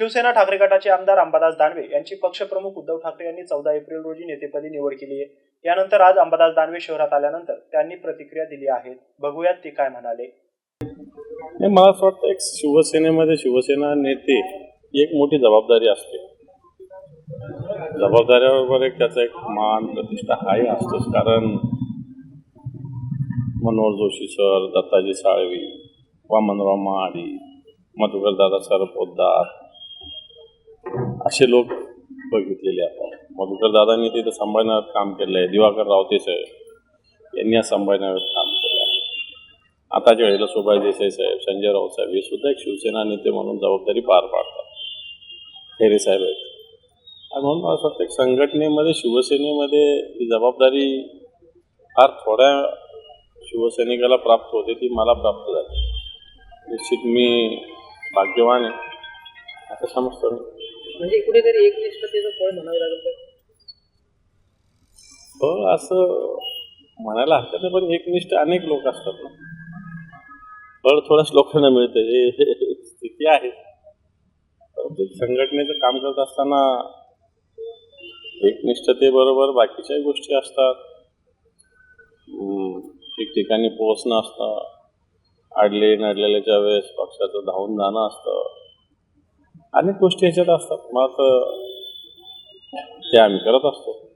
शिवसेना ठाकरे गटाचे आमदार अंबादास दानवे यांची पक्षप्रमुख उद्धव ठाकरे यांनी चौदा एप्रिल रोजी नेतेपदी निवड केली आहे. यानंतर आज अंबादास दानवे शहरात आल्यानंतर त्यांनी प्रतिक्रिया दिली आहे बघूयात ते काय म्हणाले. मला असं वाटतं एक शिवसेनेमध्ये शिवसेना नेते एक मोठी जबाबदारी असते. जबाबदाऱ्याबरोबर एक त्याचा एक मान प्रतिष्ठा हाही असतोच. कारण मनोहर जोशी सर दत्ताजी साळवी वामनराव महाडी मधुकर दादा सर पोद्दार असे लोक बघितलेले आपण मधुकर दादांनी तिथं संभाजीनगरात काम केलं आहे. दिवाकर रावते साहेब यांनी या संभाजीनगरात काम केलं आहे. आताच्या वेळेला सुभाष देसाई साहेब संजय राऊत साहेब हे सुद्धा एक शिवसेना नेते म्हणून जबाबदारी पार पाडतात. खैरे साहेब आहेत. आणि म्हणून मला असं वाटतं एक संघटनेमध्ये शिवसेनेमध्ये ही जबाबदारी फार थोड्या शिवसैनिकाला प्राप्त होते ती मला प्राप्त झाली. निश्चित मी भाग्यवान आहे. असं समजतो मी. म्हणजे कुठेतरी एकनिष्ठतेचं फळ म्हणावं लागेल का? असं म्हणायला हरकत नाही पण एकनिष्ठ अनेक लोक असतात ना. फळ थोड्याच लोकांना मिळतं हे स्थिती आहे. परंतु संघटनेचं काम करत असताना एकनिष्ठतेबरोबर बाकीच्याही गोष्टी असतात. ठिकठिकाणी पोहोचणं असतं. अडले नडलेल्याच्या वेळेस पक्षाचं धावून जाणं असतं. अनेक गोष्टी ह्याच्यात असतात. मग ते आम्ही करत असतो.